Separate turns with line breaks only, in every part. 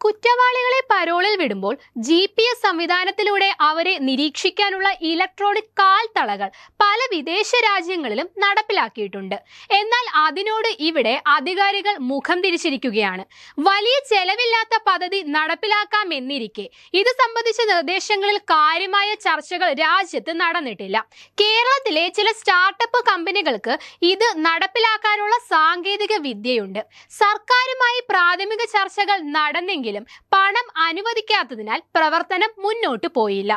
കുറ്റവാളികളെ പരോളിൽ വിടുമ്പോൾ G P S സംവിധാനത്തിലൂടെ അവരെ നിരീക്ഷിക്കാനുള്ള ഇലക്ട്രോണിക് കാൽത്തളകൾ പല വിദേശ രാജ്യങ്ങളിലും നടപ്പിലാക്കിയിട്ടുണ്ട്. എന്നാൽ അതിനോട് ഇവിടെ അധികാരികൾ മുഖം തിരിച്ചിരിക്കുകയാണ്. വലിയ ചെലവില്ലാത്ത പദ്ധതി നടപ്പിലാക്കാമെന്നിരിക്കെ ഇത് സംബന്ധിച്ച നിർദ്ദേശങ്ങളിൽ കാര്യമായ ചർച്ചകൾ രാജ്യത്ത് നടന്നിട്ടില്ല. കേരളത്തിലെ ചില സ്റ്റാർട്ടപ്പ് കമ്പനികൾക്ക് ഇത് നടപ്പിലാക്കാനുള്ള സാങ്കേതിക വിദ്യയുണ്ട്. സർക്കാരുമായി പ്രാഥമിക ചർച്ചകൾ നടന്നെങ്കിലും പണം അനുവദിക്കാത്തതിനാൽ പ്രവർത്തനം മുന്നോട്ടു പോയില്ല.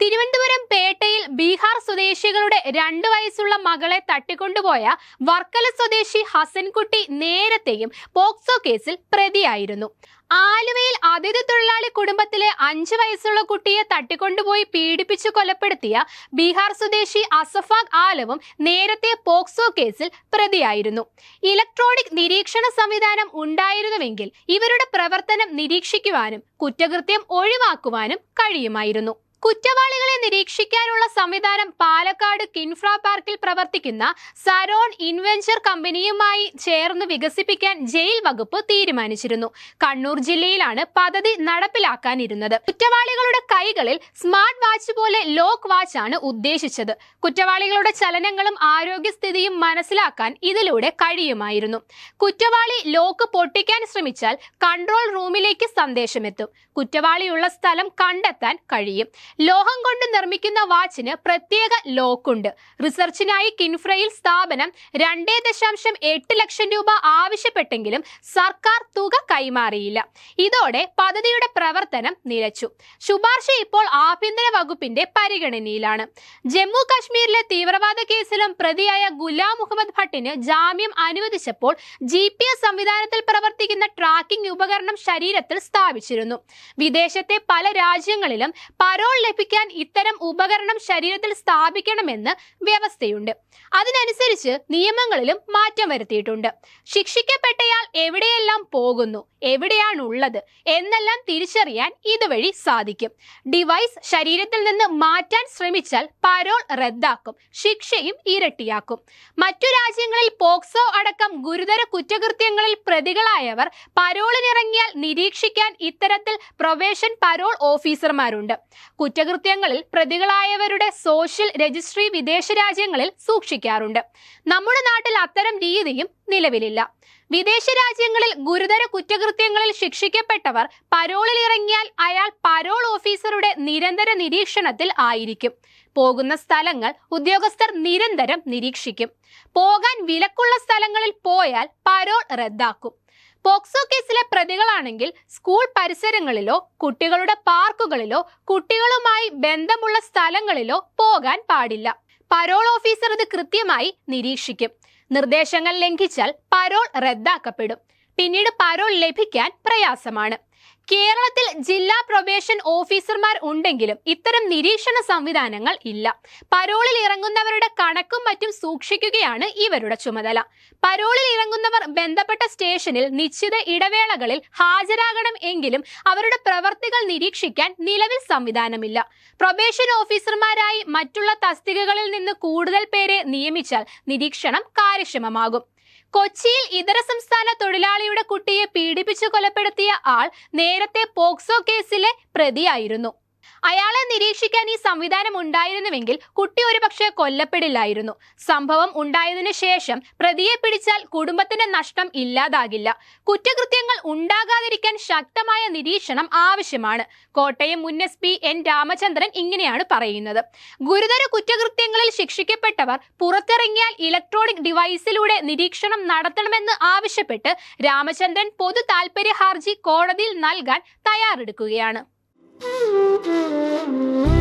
തിരുവനന്തപുരം പേട്ടയിൽ ബീഹാർ സ്വദേശികളുടെ രണ്ടു വയസ്സുള്ള മകളെ തട്ടിക്കൊണ്ടുപോയ വർക്കല സ്വദേശി ഹസൻകുട്ടി നേരത്തെയും പോക്സോ കേസിൽ പ്രതിയായിരുന്നു. ആലുവയിൽ അതിഥി തൊഴിലാളി കുടുംബത്തിലെ അഞ്ചു വയസ്സുള്ള കുട്ടിയെ തട്ടിക്കൊണ്ടുപോയി പീഡിപ്പിച്ച് കൊലപ്പെടുത്തിയ ബീഹാർ സ്വദേശി അസഫാഖ് ആലവും നേരത്തെ പോക്സോ കേസിൽ പ്രതിയായിരുന്നു. ഇലക്ട്രോണിക് നിരീക്ഷണ സംവിധാനം ഉണ്ടായിരുന്നുവെങ്കിൽ ഇവരുടെ പ്രവർത്തനം നിരീക്ഷിക്കുവാനും കുറ്റകൃത്യം ഒഴിവാക്കുവാനും കഴിയുമായിരുന്നു. കുറ്റവാളികളെ നിരീക്ഷിക്കാനുള്ള സംവിധാനം പാലക്കാട് കിൻഫ്ര പാർക്കിൽ പ്രവർത്തിക്കുന്ന സരോൺ ഇൻവെഞ്ചർ കമ്പനിയുമായി ചേർന്ന് വികസിപ്പിക്കാൻ ജയിൽ വകുപ്പ് തീരുമാനിച്ചിരുന്നു. കണ്ണൂർ ജില്ലയിലാണ് പദ്ധതി നടപ്പിലാക്കാനിരുന്നത്. കുറ്റവാളികളുടെ കൈകളിൽ സ്മാർട്ട് വാച്ച് പോലെ ലോക്ക് വാച്ച് ആണ് ഉദ്ദേശിച്ചത്. കുറ്റവാളികളുടെ ചലനങ്ങളും ആരോഗ്യസ്ഥിതിയും മനസ്സിലാക്കാൻ ഇതിലൂടെ കഴിയുമായിരുന്നു. കുറ്റവാളി ലോക്ക് പൊട്ടിക്കാൻ ശ്രമിച്ചാൽ കൺട്രോൾ റൂമിലേക്ക് സന്ദേശമെത്തും. കുറ്റവാളിയുള്ള സ്ഥലം കണ്ടെത്താൻ കഴിയും. ലോഹം കൊണ്ട് നിർമ്മിക്കുന്ന വാച്ചിന് പ്രത്യേക ലോക്കുണ്ട്. റിസർച്ചിനായി കിൻഫ്രയിൽ സ്ഥാപനം രണ്ടേ ദശാംശം എട്ട് ലക്ഷം രൂപ ആവശ്യപ്പെട്ടെങ്കിലും സർക്കാർ തുക കൈമാറിയില്ല. ഇതോടെ പദ്ധതിയുടെ പ്രവർത്തനം നിലച്ചു. ശുപാർശ ഇപ്പോൾ ആഭ്യന്തര വകുപ്പിന്റെ പരിഗണനയിലാണ്. ജമ്മു കാശ്മീരിലെ തീവ്രവാദ കേസിലും പ്രതിയായ ഗുലാം മുഹമ്മദ് ഭട്ടിന് ജാമ്യം അനുവദിച്ചപ്പോൾ ജി പി എസ് സംവിധാനത്തിൽ പ്രവർത്തിക്കുന്ന ട്രാക്കിംഗ് ഉപകരണം ശരീരത്തിൽ സ്ഥാപിച്ചിരുന്നു. വിദേശത്തെ പല രാജ്യങ്ങളിലും പരോൾ ലഭിക്കാൻ ഇത്തരം ഉപകരണം ശരീരത്തിൽ സ്ഥാപിക്കണമെന്ന് വ്യവസ്ഥയുണ്ട്. അതിനനുസരിച്ച് നിയമങ്ങളിലും മാറ്റം വരുത്തിയിട്ടുണ്ട്. ശിക്ഷിക്കപ്പെട്ടയാൾ എവിടെയെല്ലാം പോകുന്നു എവിടെയാണുള്ളത് എന്നെല്ലാം തിരിച്ചറിയാൻ ഇതുവഴി സാധിക്കും. ഡിവൈസ് ശരീരത്തിൽ നിന്ന് മാറ്റാൻ ശ്രമിച്ചാൽ പരോൾ റദ്ദാക്കും ശിക്ഷയും ഇരട്ടിയാക്കും. മറ്റു രാജ്യങ്ങളിൽ പോക്സോ അടക്കം ഗുരുതര കുറ്റകൃത്യങ്ങളിൽ പ്രതികളായവർ പരോളിനിറങ്ങിയാൽ നിരീക്ഷിക്കാൻ ഇത്തരത്തിൽ പ്രൊവേഷൻ പരോൾ ഓഫീസർമാരുണ്ട്. കുറ്റകൃത്യങ്ങളിൽ പ്രതികളായവരുടെ സോഷ്യൽ രജിസ്ട്രി വിദേശ രാജ്യങ്ങളിൽ സൂക്ഷിക്കാറുണ്ട്. നമ്മുടെ നാട്ടിൽ അത്തരം രീതിയും നിലവിലില്ല. വിദേശ രാജ്യങ്ങളിൽ ഗുരുതര കുറ്റകൃത്യങ്ങളിൽ ശിക്ഷിക്കപ്പെട്ടവർ പരോളിൽ ഇറങ്ങിയാൽ അയാൾ പരോൾ ഓഫീസറുടെ നിരന്തര നിരീക്ഷണത്തിൽ ആയിരിക്കും. പോകുന്ന സ്ഥലങ്ങൾ ഉദ്യോഗസ്ഥർ നിരന്തരം നിരീക്ഷിക്കും. പോകാൻ വിലക്കുള്ള സ്ഥലങ്ങളിൽ പോയാൽ പരോൾ റദ്ദാക്കും. പോക്സോ കേസിലെ പ്രതികളാണെങ്കിൽ സ്കൂൾ പരിസരങ്ങളിലോ കുട്ടികളുടെ പാർക്കുകളിലോ കുട്ടികളുമായി ബന്ധമുള്ള സ്ഥലങ്ങളിലോ പോകാൻ പാടില്ല. പരോൾ ഓഫീസർ ഇത് കൃത്യമായി നിരീക്ഷിക്കും. നിർദ്ദേശങ്ങൾ ലംഘിച്ചാൽ പരോൾ റദ്ദാക്കപ്പെടും. പിന്നീട് പരോൾ ലഭിക്കാൻ പ്രയാസമാണ്. കേരളത്തിൽ ജില്ലാ പ്രൊബേഷൻ ഓഫീസർമാർ ഉണ്ടെങ്കിലും ഇത്തരം നിരീക്ഷണ സംവിധാനങ്ങൾ ഇല്ല. പരോളിൽ ഇറങ്ങുന്നവരുടെ കണക്കും മറ്റും സൂക്ഷിക്കുകയാണ് ഇവരുടെ ചുമതല. പരോളിൽ ഇറങ്ങുന്നവർ ബന്ധപ്പെട്ട സ്റ്റേഷനിൽ നിശ്ചിത ഇടവേളകളിൽ ഹാജരാകണം എങ്കിലും അവരുടെ പ്രവർത്തികൾ നിരീക്ഷിക്കാൻ നിലവിൽ സംവിധാനമില്ല. പ്രൊബേഷൻ ഓഫീസർമാരായി മറ്റുള്ള തസ്തികകളിൽ നിന്ന് കൂടുതൽ പേരെ നിയമിച്ചാൽ നിരീക്ഷണം കാര്യക്ഷമമാകും. കൊച്ചിയിൽ ഇതര സംസ്ഥാന തൊഴിലാളിയുടെ കുട്ടിയെ പീഡിപ്പിച്ചു കൊലപ്പെടുത്തിയ ആൾ നേരത്തെ പോക്സോ കേസിലെ പ്രതിയായിരുന്നു. അയാളെ നിരീക്ഷിക്കാൻ ഈ സംവിധാനം ഉണ്ടായിരുന്നുവെങ്കിൽ കുട്ടി ഒരുപക്ഷെ കൊല്ലപ്പെടില്ലായിരുന്നു. സംഭവം ഉണ്ടായതിനു ശേഷം പ്രതിയെ പിടിച്ചാൽ കുടുംബത്തിന്റെ നഷ്ടം ഇല്ലാതാകില്ല. കുറ്റകൃത്യങ്ങൾ ഉണ്ടാകാതിരിക്കാൻ ശക്തമായ നിരീക്ഷണം ആവശ്യമാണ്. കോട്ടയം മുൻ എസ് പി എൻ രാമചന്ദ്രൻ ഇങ്ങനെയാണ് പറയുന്നത്. ഗുരുതര കുറ്റകൃത്യങ്ങളിൽ ശിക്ഷിക്കപ്പെട്ടവർ പുറത്തിറങ്ങിയാൽ ഇലക്ട്രോണിക് ഡിവൈസിലൂടെ നിരീക്ഷണം നടത്തണമെന്ന് ആവശ്യപ്പെട്ട് രാമചന്ദ്രൻ പൊതു താൽപര്യ ഹർജി കോടതിയിൽ നൽകാൻ തയ്യാറെടുക്കുകയാണ്.
Müzik